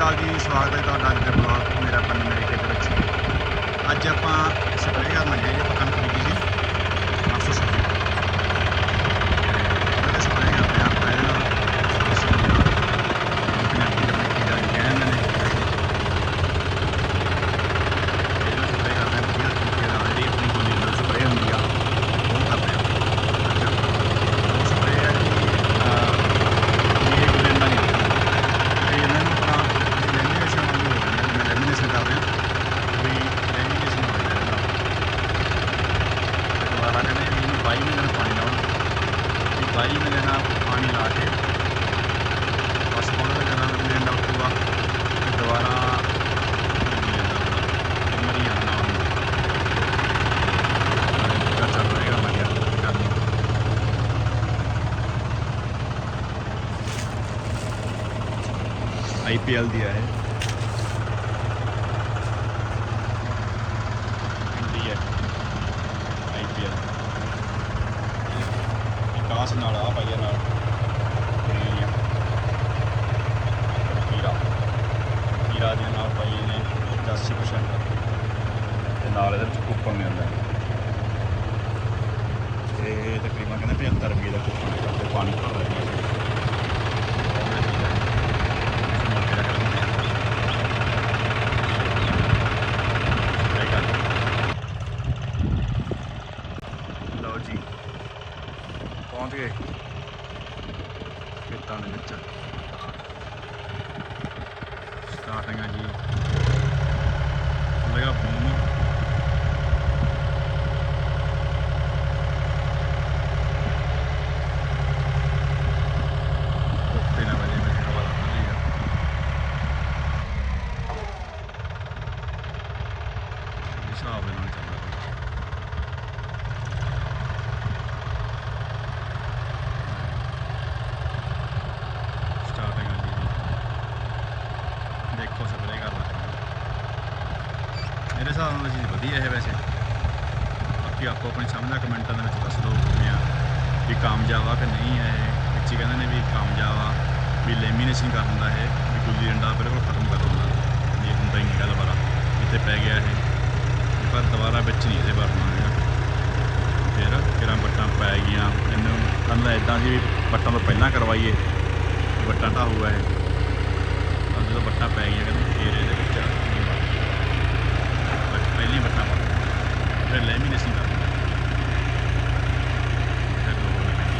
ਅਕਾਲ ਜੀ, ਸਵਾਗਤ ਹੈ ਤੁਹਾਡਾ ਅੱਜ ਦੇ ਬਲੌਗ ਮੇਰਾ ਪੰਨ ਮੇਰੇ ਦੇ ਵਿੱਚ। ਅੱਜ ਆਪਾਂ ਸਪਰੇਅ ਕਰਨ ਲੱਗੇ ਜੀ ਆਪਾਂ ਕਣਕ ਬੀਜੀ ਸੀ 800 ਸਬਜ਼ੀ ਉਹਦੇ ਸਪਰੇਅ ਕਰਦੇ ਹਾਂ ਆਪਾਂ ਇਹਦੇ ਨਾਲ ਅਸੀਂ ਪੰਜਾਬੀ ਦੇ ਮਿੱਟੀ ਦਾ ਕਹਿੰਦੇ ਨੇ ਇਹਨੂੰ ਸਪਰੇਅ ਕਰਦੇ ਹਾਂ ਵਧੀਆ ਤਰੀਕੇ ਨਾਲ ਜਿਹੜੀ ਆਪਣੀ ਗੋਲੀ ਨਾਲ ਸਪਰੇਅ ਹੁੰਦੀ ਆ ਉਹ ਕਰਦੇ ਹਾਂ ਅੱਜ ਉਹ ਸਪਰੇਅ ਹੈ ਜੀ ਅਹ, ਇਹ ਗੋਲੀ ਨਾਲ ਨਹੀਂ ਤੇ ਇਹਨਾਂ ਨੂੰ ਆਪਣਾ ਲੈਮੀਨੇਸ਼ਨ ਵਾਂਗੂ ਹੋ ਜਾਂਦਾ ਜਿਵੇਂ ਲੈਮੀਨੇਸ਼ਨ ਕਰਦੇ ਆ ਵੀ ਲੈਮੀਨੇਸ਼ਨ ਹੋ ਜਾਂਦਾ ਇਹਦਾ ਤੇ ਦੁਬਾਰਾ ਵੀ ਇਹਨੂੰ 22 ਮਹੀਨੇ ਨਾਲ ਪਾਣੀ ਲਾਉਣਾ ਵੀ 22 ਮਹੀਨੇ ਨਾਲ ਪਾਣੀ ਲਾ ਕੇ, ਬਸ ਹੁਣ ਦਾ ਜਦੋਂ ਮਹੀਨੇ ਨਾਲ ਉੱਠੂਗਾ ਤੇ ਦੁਬਾਰਾ ਲੱਗੀ ਜਾਂਦਾ ਆਪਣਾ ਵਿਕਾਸ ਨਾਲ ਆ ਭਾਈਆ ਨਾਲ। ਤੇ ਹੀਰਾ ਹੀਰਾ ਦੇ ਨਾਲ ਪਾਈਏ ਨੇ 80% ਤੇ ਨਾਲ ਇਹਦੇ ਵਿੱਚ ਕੂਪਨ ਮਿਲਦਾ ਹੈ ਤੇ ਤਕਰੀਬਨ ਕਹਿੰਦੇ 75 ਰੁਪਏ ਦਾ ਕੂਪਨ ਹੈ ਤੇ ਪਾਣੀ ਭਰ ਲੈਂਦੇ ਨੇ ਲਓ ਜੀ ਪਹੁੰਚ ਗਏ ਖੇਤਾਂ ਦੇ ਵਿੱਚ। ਸਟਾਰਟਿੰਗ ਆ ਜੀ। ਲਗਾ ਬੂਮ ਉੱਤੇ ਨਾ ਵਜੇ ਮੇਰੇ ਹਵਾ ਦਾ ਖੁੱਲੀ ਆ ਇਸ ਹਿਸਾਬ ਦੇ ਨਾਲ ਚੱਲਦਾ ਪਿਆ। ਸਟਾਰਟਿੰਗ ਆ ਜੀ ਇਹਦੀ। ਦੇਖੋ ਸਪਰੇ ਕਰਦਾ ਮੇਰੇ ਹਿਸਾਬ ਨਾਲ ਚੀਜ਼ ਵਧੀਆ ਹੈ ਵੈਸੇ। ਬਾਕੀ ਆਪੋ ਆਪਣੇ ਸਾਹਮਣੇ ਕਮੈਂਟਾਂ ਦੇ ਵਿੱਚ ਦੱਸ ਦਿਓ ਕਿਵੇਂ ਆ ਵੀ ਕਾਮਯਾਬ ਆ ਕਿ ਨਹੀਂ ਹੈ ਇਹ। ਕਹਿੰਦੇ ਨੇ ਵੀ ਕਾਮਯਾਬ ਆ ਵੀ ਲੈਮੀਨੇਸ਼ਨ ਕਰ ਦਿੰਦਾ ਇਹ, ਵੀ ਗੁੱਲੀ ਡੰਡਾ ਬਿਲਕੁਲ ਖਤਮ ਕਰ ਦਿੰਦਾ। ਇਹ ਹੁੰਦਾ ਹੀ ਨਹੀਂ ਦੁਬਾਰਾ। ਇੱਥੇ ਪੈ ਗਿਆ ਇਹ। ਪਰ ਦੁਬਾਰਾ ਵਿੱਚ ਨਹੀਂ ਇਹਦੇ ਵਰਨਾ ਹੈਗਾ ਫਿਰ ਕਿਰਾਂ ਬੱਟਾਂ ਪੈ ਗਈਆਂ। ਇਹਨੂੰ ਕਹਿੰਦਾ ਇਦਾਂ ਦੀ ਵੀ ਬੱਟਾਂ ਤੋਂ ਪਹਿਲਾਂ ਕਰਵਾਈਏ। ਬੱਟਾਂ ਢਾਹੂਗਾ ਇਹ। ਤਾਂ ਜਦੋਂ ਬੱਟਾਂ ਪੈ ਗਈਆਂ ਕਹਿੰਦੇ ਫੇਰ ਇਹਦੇ ਵਿੱਚ ਨਹੀਂ ਵੜਨਾ। ਬਸ ਪਹਿਲੀਆਂ ਬੱਟਾਂ ਪਾ ਦਿਓ। ਫਿਰ ਲੈਮੀਨੇਸ਼ਨ ਕਰ ਦਿੰਦਾ ਫਿਰ ਲੋੜ ਨਹੀਂ ਪੈਂਦੀ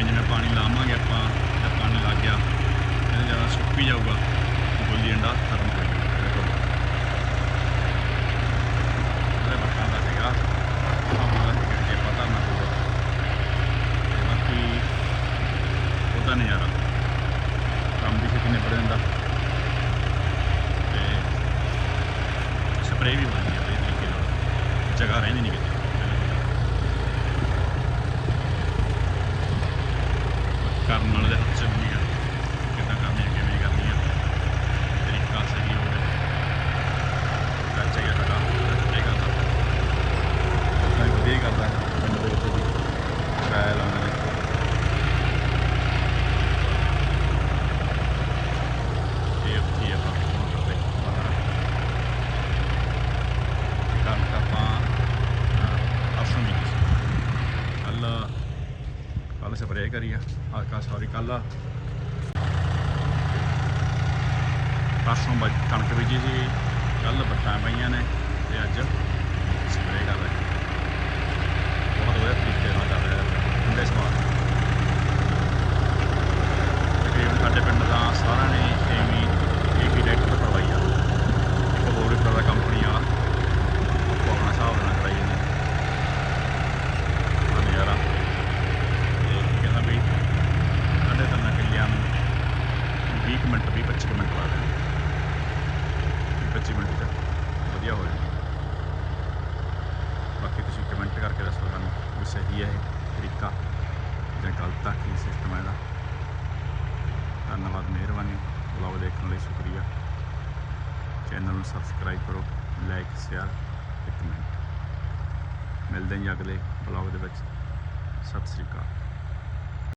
ਜਿਵੇਂ ਜਿਵੇਂ ਪਾਣੀ ਲਾਵਾਂਗੇ ਆਪਾਂ ਜਾਂ ਪਾਣੀ ਲੱਗ ਗਿਆ ਇਹਦੇ ਜ਼ਿਆਦਾ ਸੁੱਕ ਵੀ ਜਾਊਗਾ ਗੋਲੀ ਅੰਡਾ ਖਤਮ ਹੋ ਜਾਊਗਾ। ਦੇਖੋ ਦਾ ਸੀਗਾ ਪਤਾ ਬਾਕੀ ਉਹਦਾ ਨਜ਼ਾਰਾ, ਕੰਮ ਵੀ ਛੇਤੀ ਨਿਬੜ ਜਾਂਦਾ। ਤੇ ਸਪਰੇਅ ਵੀ ਬਣ ਹੈ ਤਰੀਕੇ ਨਾਲ। ਜਗ੍ਹਾ ਰਹਿੰਦੀ ਨਹੀਂ ਕਿਤੇ ਕਰਨ ਵਾਲੇ ਦੇ ਹੱਥ 'ਚ ਹੁੰਦੀ ਆ ਕਿੱਦਾਂ ਕਰਨੀ ਹੈ ਕਿਵੇਂ ਕਰਨੀ ਹੈ ਤਰੀਕਾ ਸਹੀ ਹੋਵੇ ਕਰ ਚਾਹੀਦਾ ਸਾਡਾ ਇਹ ਕਰਦਾ ਤਾਂ ਵਧੀਆ ਹੀ ਕਰਦਾ ਪਿੰਡ ਦੇ ਵਿੱਚ ਵੀ ਟਰਾਇਲ ਉਹਨਾਂ ਨੇ ਇਹ ਉੱਥੇ ਹੀ ਆਪਾਂ ਮੋਟਰ ਤੇ ਬਾਹਰ ਕੰਮ ਤਾਂ ਆਪਾਂ ਅਫਸਰ ਵੀ ਕੱਲ ਕੱਲ ਕਰੀ ਆ ਆ ਕਾ ਸੌਰੀ ਕੱਲ ਪਰਸੋਂ ਬ ਕਣਕ ਬੀਜੀ ਸੀ। ਕੱਲ ਬੱਟਾਂ ਪਈਆਂ ਨੇ ਤੇ ਅੱਜ ਸਪਰੇਅ ਕਰ ਰਹੇ। ਬਹੁਤ ਵਧੀਆ ਤਰੀਕੇ ਨਾਲ ਚੱਲ ਰਿਹਾ ਠੰਡੇ ਸਮਾਨ ਤਕਰੀਬਨ ਸਾਡੇ ਪਿੰਡ ਦਾ ਸਾਰਿਆਂ ਨੇ ਐਵੇਂ ਇੱਕ ਹੀ ਡਾਇਰੈਕਟਰ ਕਰਵਾਈ ਆ ਇੱਕ ਹੋਰ ਇੱਕ ਦਾ ਕੰਪਨੀ ਵਾਲਾ ਉਹ ਆਪਣਾ ਹਿਸਾਬ ਨਾਲ ਕਰਾਈ ਜਾਂਦੇ ਆ ਨਜ਼ਾਰਾ ਤੇ ਕਹਿੰਦਾ ਵੀ ਸਾਡੇ ਤਿੰਨ ਕਿੱਲਿਆਂ ਨੂੰ 20 ਕੁ ਮਿੰਟ 20 25 ਮਿੰਟ ਲਾ ਦੇਣੇ। 25 ਮਿੰਟ ਚ। ਵਧੀਆ ਹੋ ਜਾਣਾ ਬਾਕੀ ਤੁਸੀਂ ਕਮੈਂਟ ਕਰਕੇ ਦੱਸੋ ਸਾਨੂੰ ਵੀ ਸਹੀ ਹੈ ਇਹ ਤਰੀਕਾ ਜਾਂ ਗਲਤ ਆ ਕੀ ਸਿਸਟਮ ਹੈ ਇਹਦਾ। ਧੰਨਵਾਦ, ਮਿਹਰਬਾਨੀ। ਬਲੌਗ ਦੇਖਣ ਲਈ ਸ਼ੁਕਰੀਆ। ਚੈਨਲ ਨੂੰ ਸਬਸਕ੍ਰਾਈਬ ਕਰੋ ਲਾਈਕ ਸ਼ੇਅਰ ਤੇ ਕਮੈਂਟ ਮਿਲਦੇ ਹਾਂ ਜੀ ਅਗਲੇ ਬਲੌਗ ਦੇ ਵਿੱਚ। ਸਤਿ ਸ੍ਰੀ ਅਕਾਲ।